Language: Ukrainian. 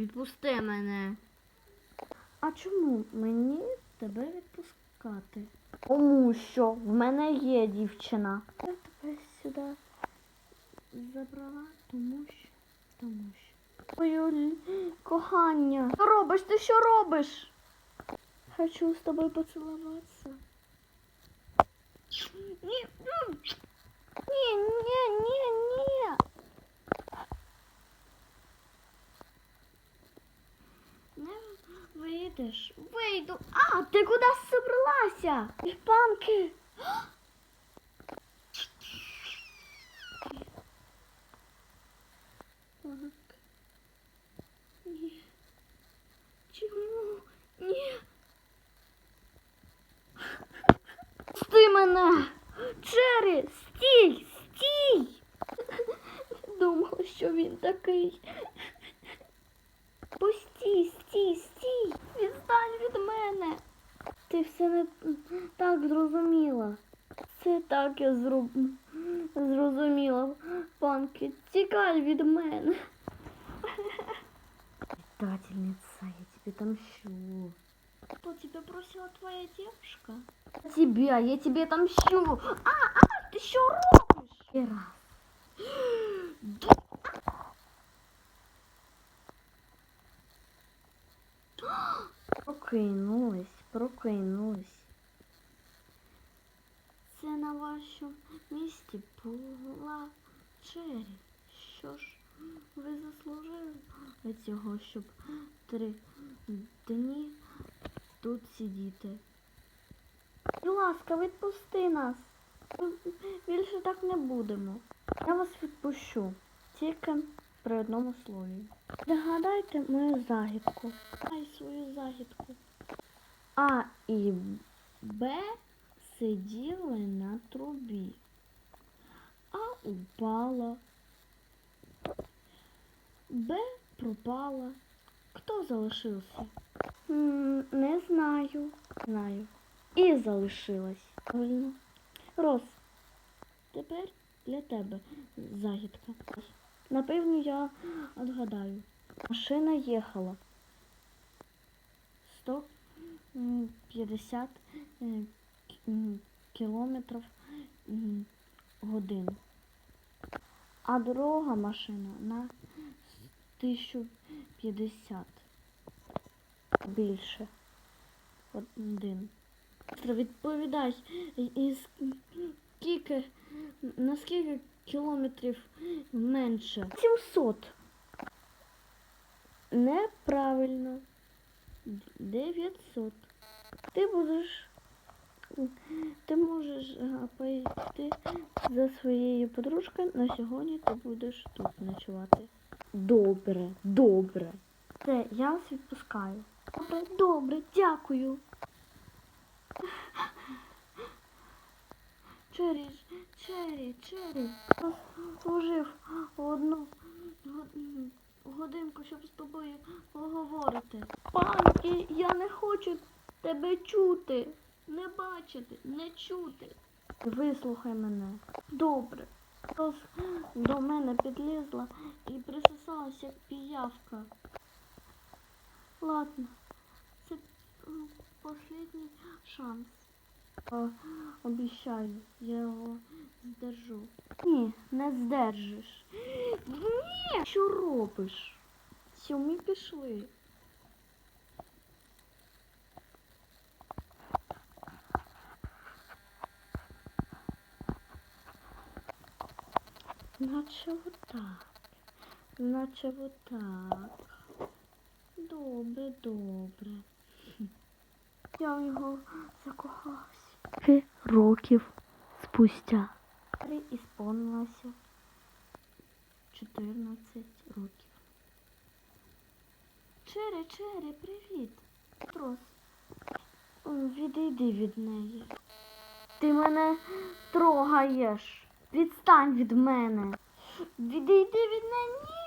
Відпусти мене. А чому мені тебе відпускати? Тому що в мене є дівчина. Я тебе сюди забрала, тому що. Тому що. Твою кохання. Що робиш? Ти що робиш? Хочу з тобою поцілуватися. Ні, ні, ні, ні, ні. Не вийдеш. Вийду. А, ти куди собралася? Панки. Так. Ні. Чому? Ні. Пусти мене! Чері, стій! Стій! Думала, що він такий. Постій, стій, стій! Відстань від мене. Ти все не так зрозуміла. Це так я зроб... зрозуміла. Панки, тікай від мене. Предательница, я тебе отомщу. Кто тебя бросила твоя девушка? Тебя, я тебе отомщу. А, а, ты что робишь? И раз. Прокинулась, прокинулась. Це на вашому місці була Чері. Що ж ви заслужили цього, щоб три дні тут сидіти? Будь ласка, відпусти нас. Ми Більше так не будемо. Я вас відпущу. Тільки при одному слові. Догадайте мою загідку. Дай свою загідку. А і Б сиділи на трубі, а упала. Б пропала. Хто залишився? Не знаю. Знаю. І залишилась. Рос, тепер для тебе загідка. Напевно, я отгадаю. Машина їхала 150 е, кілометрів м, годину. А друга машина на 1050. Більше. Один. Відповідай, і скільки, на скільки кілометрів менше? 700. Неправильно. 900. Ти будеш. Ти можеш а, пойти за своєю подружкою, на сьогодні ти будеш тут ночувати. Добре, добре. Все, я вас відпускаю. Добре, добре, дякую. Чері, Чері, Чері. Служив одну годинку, щоб з тобою поговорити. Панки, я не хочу тебе чути, не бачити, не чути. Вислухай мене. Добре. Тож до мене підлізла і присосалася як піявка. Ладно, це останній шанс. О, обіцяю, я його здержу. Ні, не здержиш. Ні! Що робиш? Ми пішли. Наче отак. Наче отак. Добре, добре. Я в нього закохалась. Три років спустя. Три ісповнилося 14 років. Чере, чере, привіт. Трос. Відійди від неї. Ти мене трогаєш. Відстань від мене. Відійди від неї.